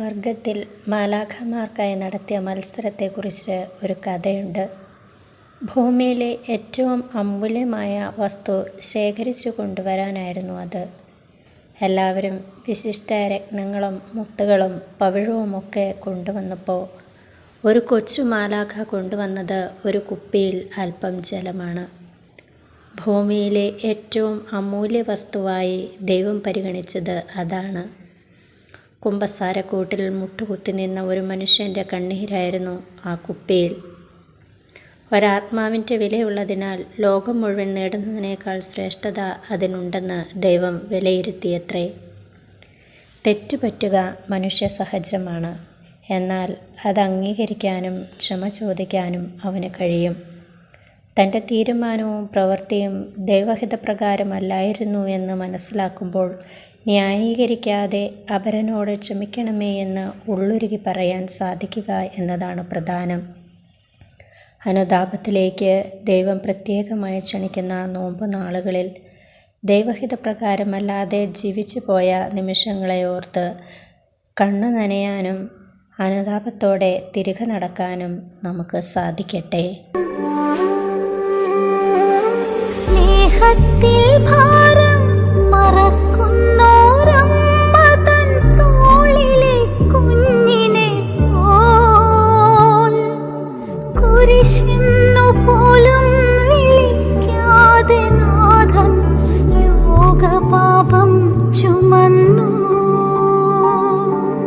സ്വർഗത്തിൽ മാലാഖമാർക്കായി നടത്തിയ മത്സരത്തെക്കുറിച്ച് ഒരു കഥയുണ്ട്. ഭൂമിയിലെ ഏറ്റവും അമൂല്യമായ വസ്തു ശേഖരിച്ചു കൊണ്ടുവരാനായിരുന്നു അത്. എല്ലാവരും വിശിഷ്ട രത്നങ്ങളും മുത്തുകളും പവിഴവുമൊക്കെ കൊണ്ടുവന്നപ്പോൾ ഒരു കൊച്ചു മാലാഖ കൊണ്ടുവന്നത് ഒരു കുപ്പിയിൽ അല്പം ജലമാണ്. ഭൂമിയിലെ ഏറ്റവും അമൂല്യ വസ്തുവായി ദൈവം പരിഗണിച്ചത് അതാണ്. കുമ്പസാരക്കൂട്ടിൽ മുട്ടുകുത്തി നിന്ന ഒരു മനുഷ്യന്റെ കണ്ണീരായിരുന്നു ആ കുപ്പിയിൽ. ഒരാത്മാവിന്റെ വിലയുള്ളതിനാൽ ലോകം മുഴുവൻ നേടുന്നതിനേക്കാൾ ശ്രേഷ്ഠത അതിനുണ്ടെന്ന് ദൈവം വിലയിരുത്തിയത്രേ. തെറ്റുപറ്റുക മനുഷ്യ സഹജമാണ് എന്നാൽ അത് അംഗീകരിക്കാനും ക്ഷമ ചോദിക്കാനും അവന് കഴിയും. തന്റെ തീരുമാനവും പ്രവൃത്തിയും ദൈവഹിതപ്രകാരമല്ലായിരുന്നു എന്ന് മനസ്സിലാക്കുമ്പോൾ ന്യായീകരിക്കാതെ അപരനോട് ക്ഷമിക്കണമേ എന്ന് ഉള്ളുരുകി പറയാൻ സാധിക്കുക എന്നതാണ് പ്രധാനം. അനുതാപത്തിലേക്ക് ദൈവം പ്രത്യേകമായി ക്ഷണിക്കുന്ന നോമ്പ് നാളുകളിൽ ദൈവഹിതപ്രകാരമല്ലാതെ ജീവിച്ചുപോയ നിമിഷങ്ങളെ ഓർത്ത് കണ്ണു നനയാനും അനുതാപത്തോടെ തിരികെ നടക്കാനും നമുക്ക് സാധിക്കട്ടെ. ദേഹത്തിൽ ഭാരം മറക്കുന്നോരമ്മ തൻ തോളിലെ കുഞ്ഞിനെ കുരിശിന്നു പോലും വിളിക്കാതെ നാഥൻ ലോകപാപം ചുമന്നു